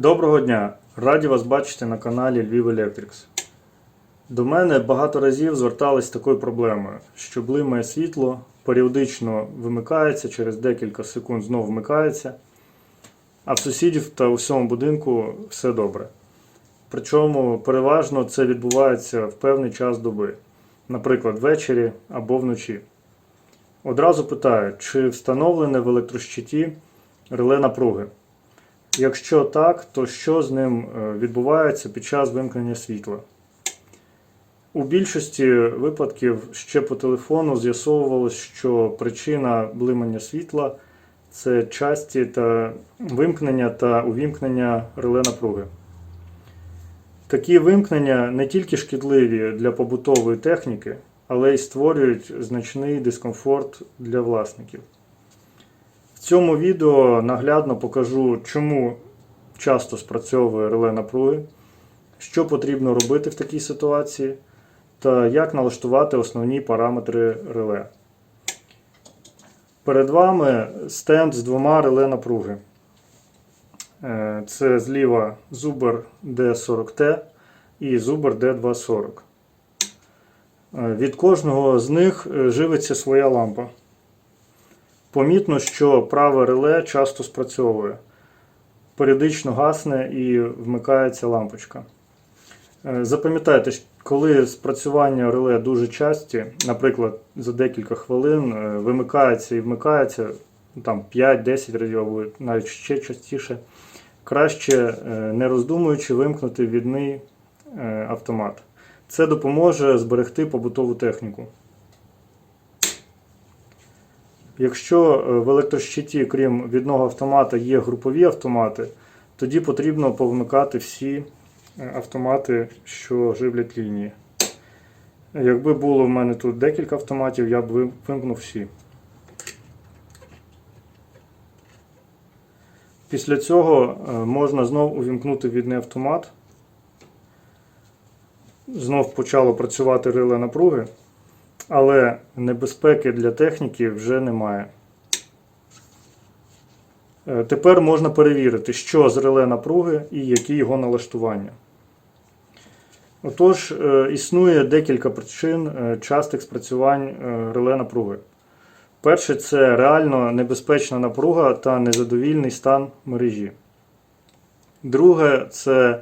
Доброго дня! Раді вас бачити на каналі Львів Electrics. До мене багато разів звертались з такою проблемою, що блимає світло, періодично вимикається, через декілька секунд знову вмикається, а в сусідів та у всьому будинку все добре. Причому переважно це відбувається в певний час доби, наприклад, ввечері або вночі. Одразу питаю, чи встановлене в електрощиті реле напруги. Якщо так, то що з ним е, відбувається під час вимкнення світла? У більшості випадків ще по телефону з'ясовувалось, що причина блимання світла це часті та вимкнення та увімкнення реле напруги. Такі вимкнення не тільки шкідливі для побутової техніки, але й створюють значний дискомфорт для власників. Цьому відео наглядно покажу, чому часто спрацьовує реле напруги, що потрібно робити в такій ситуації, та як налаштувати основні параметри реле. Перед вами стенд з двома реле напруги. Е, Це зліва Zuber D40T і Zuber D240. Е, Від кожного з них е, живиться своя лампа. Помітно, що праве реле часто спрацьовує. Періодично гасне і вмикається лампочка. Е, Запам'ятайте, коли спрацювання реле дуже часті, наприклад, за декілька хвилин е, вимикається і вмикається там 5-10 разів, або навіть ще частіше, краще е, не роздумуючи вимкнути відний автомат. Це допоможе зберегти побутову техніку. Якщо е, в електрощиті, крім відного автомата, є групові автомати, тоді потрібно повмикати всі е, автомати, що живлять лінії. Якби було в мене тут декілька автоматів, я б вимкнув всі. Після цього е, можна знов увімкнути відний автомат. Знов почало працювати реле напруги але небезпеки для техніки вже немає. Е, Тепер можна перевірити, що з реле напруги і які його налаштування. Отож, е, існує декілька причин е, частих спрацювань реле напруги. Перше це реально небезпечна напруга та незадовільний стан мережі. Друге це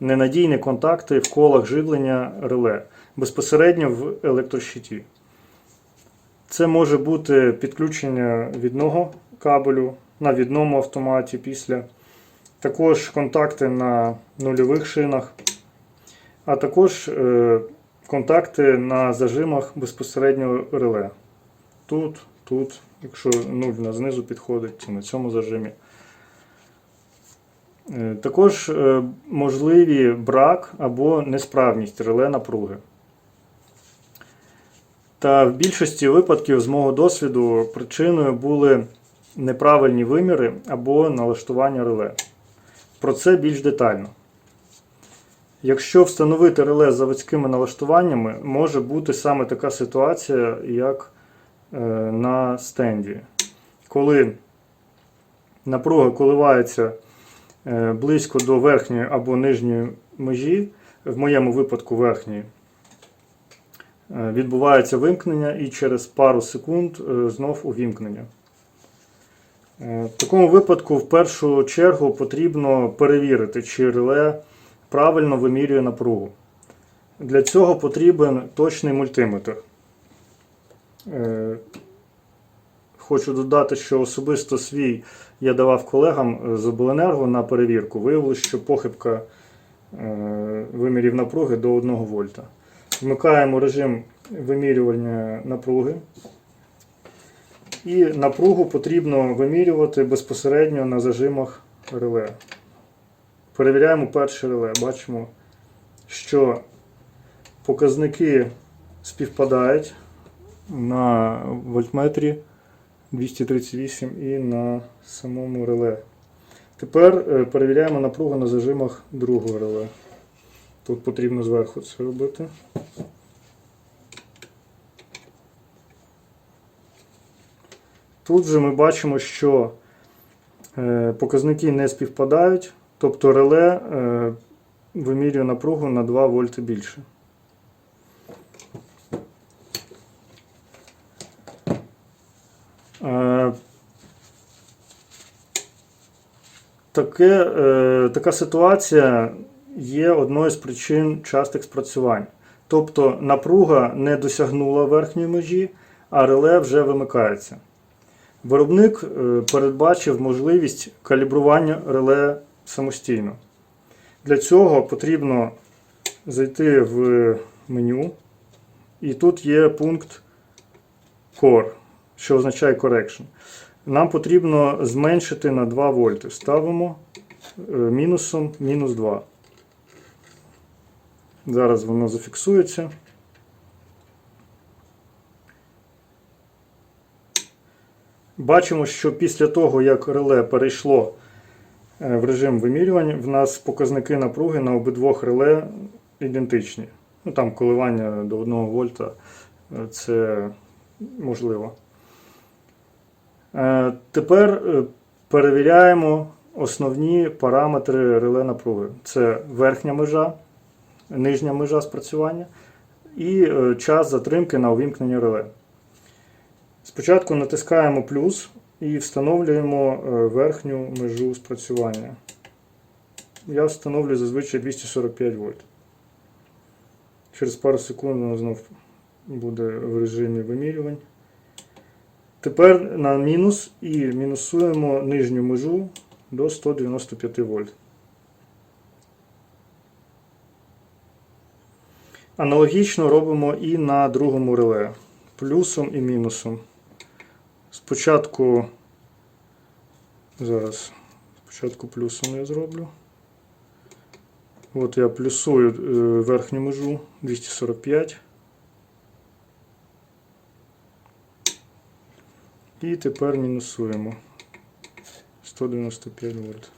ненадійні контакти в колах живлення реле безпосередньо в електрощиті. Це може бути підключення відного кабелю на відному автоматі після, також контакти на нульових шинах, а також е, контакти на зажимах безпосередньо реле. Тут, тут, якщо нуль на знизу підходить, на цьому зажимі. Е, Також е, можливі брак або несправність реле напруги. Та в більшості випадків, з мого досвіду, причиною були неправильні виміри або налаштування реле. Про це більш детально. Якщо встановити реле з заводськими налаштуваннями, може бути саме така ситуація, як е, на стенді. Коли напруга коливається е, близько до верхньої або нижньої межі, в моєму випадку верхньої, відбувається вимкнення і через пару секунд е, знов увімкнення. Е, В такому випадку в першу чергу потрібно перевірити, чи реле правильно вимірює напругу. Для цього потрібен точний мультиметр. Е, Хочу додати, що особисто свій я давав колегам з обленерго на перевірку. Виявилося, що похибка е, вимірів напруги до 1 вольта. Вмикаємо режим вимірювання напруги. І напругу потрібно вимірювати безпосередньо на зажимах реле. Перевіряємо перше реле. Бачимо, що показники співпадають на вольтметрі 238 і на самому реле. Тепер е, перевіряємо напругу на зажимах другого реле. Тут потрібно зверху це робити. Тут же ми бачимо, що е, показники не співпадають, Тобто реле е, вимірює напругу на 2 вольти більше. Е, Таке, така ситуація є одною з причин частих спрацювань. Тобто напруга не досягнула верхньої межі, а реле вже вимикається. Виробник е, передбачив можливість калібрування реле самостійно. Для цього потрібно зайти в меню, і тут є пункт Core, що означає Correction. Нам потрібно зменшити на 2 вольти. Ставимо е, мінусом мінус 2. Зараз воно зафіксується. Бачимо, що після того, як реле перейшло е, в режим вимірювання, в нас показники напруги на обидвох реле ідентичні. Ну, там коливання до 1 вольта е, це можливо. Е, Тепер перевіряємо основні параметри реле напруги. Це верхня межа, нижня межа спрацювання і е, час затримки на увімкнення реле. Спочатку натискаємо плюс і встановлюємо е, верхню межу спрацювання. Я встановлюю зазвичай 245 вольт. Через пару секунд воно знов буде в режимі вимірювань. Тепер на мінус і мінусуємо нижню межу до 195 вольт. Аналогічно робимо і на другому реле плюсом і мінусом. Спочатку, зараз, спочатку плюсом я зроблю. От я плюсую е, верхню межу 245. І тепер мінусуємо 195 вольт.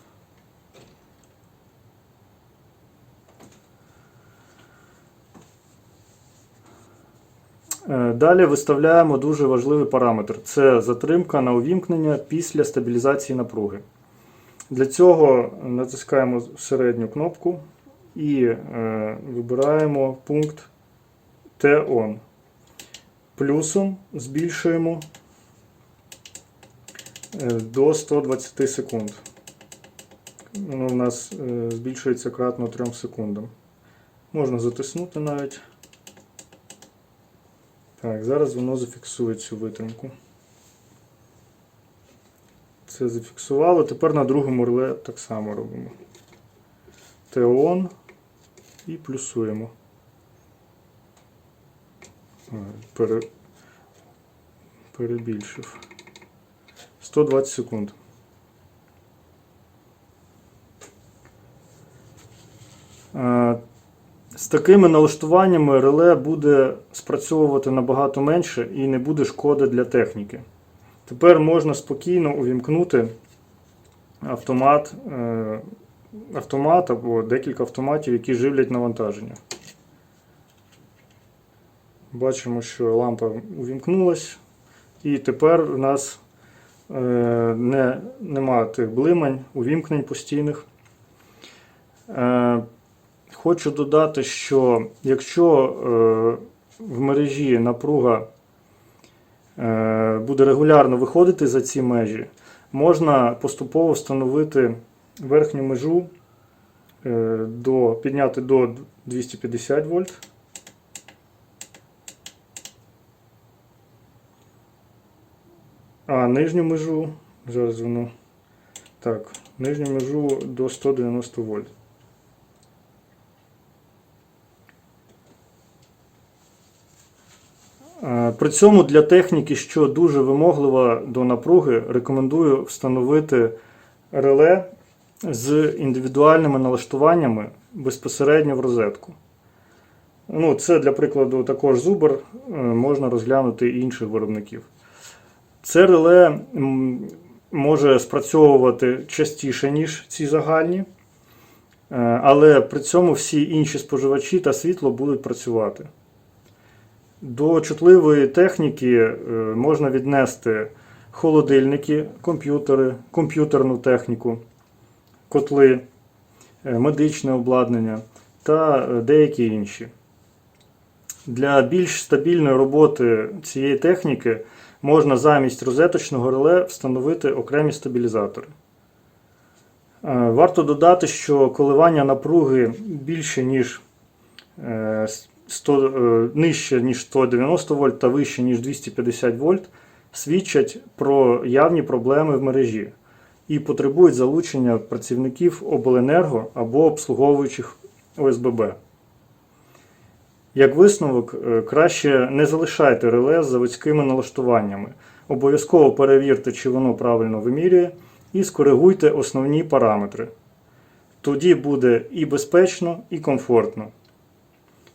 Далі виставляємо дуже важливий параметр. Це затримка на увімкнення після стабілізації напруги. Для цього натискаємо середню кнопку і е, вибираємо пункт T-ON. Плюсом збільшуємо е, до 120 секунд. Воно в нас е, збільшується кратно 3 секундам. Можна затиснути навіть. Так, зараз воно зафіксує цю витримку. Це зафіксувало. Тепер на другому реле так само робимо. Теон і плюсуємо. Пере... Перебільшив. 120 секунд. А, З такими налаштуваннями реле буде спрацьовувати набагато менше і не буде шкоди для техніки. Тепер можна спокійно увімкнути автомат, е, автомат або декілька автоматів, які живлять навантаження. Бачимо, що лампа увімкнулась, і тепер у нас е, не, нема тих блимань, увімкнень постійних. Хочу додати, що якщо е, в мережі напруга е, буде регулярно виходити за ці межі, можна поступово встановити верхню межу е, до, підняти до 250 вольт. А нижню межу, зараз воно так, нижню межу до 190 вольт. При цьому для техніки, що дуже вимоглива до напруги, рекомендую встановити реле з індивідуальними налаштуваннями безпосередньо в розетку. Ну, Це, для прикладу, також зубр, е, можна розглянути і інших виробників. Це реле може спрацьовувати частіше, ніж ці загальні, е, але при цьому всі інші споживачі та світло будуть працювати. До чутливої техніки е, можна віднести холодильники, комп'ютери, комп'ютерну техніку, котли, е, медичне обладнання та е, деякі інші. Для більш стабільної роботи цієї техніки можна замість розеточного реле встановити окремі стабілізатори. Варто додати, що коливання напруги більше, ніж 100, е, нижче, ніж 190 вольт та вище, ніж 250 вольт, свідчать про явні проблеми в мережі і потребують залучення працівників обленерго або обслуговуючих ОСББ. Як висновок, е, краще не залишайте реле з заводськими налаштуваннями. Обов'язково перевірте, чи воно правильно вимірює, і скоригуйте основні параметри. Тоді буде і безпечно, і комфортно.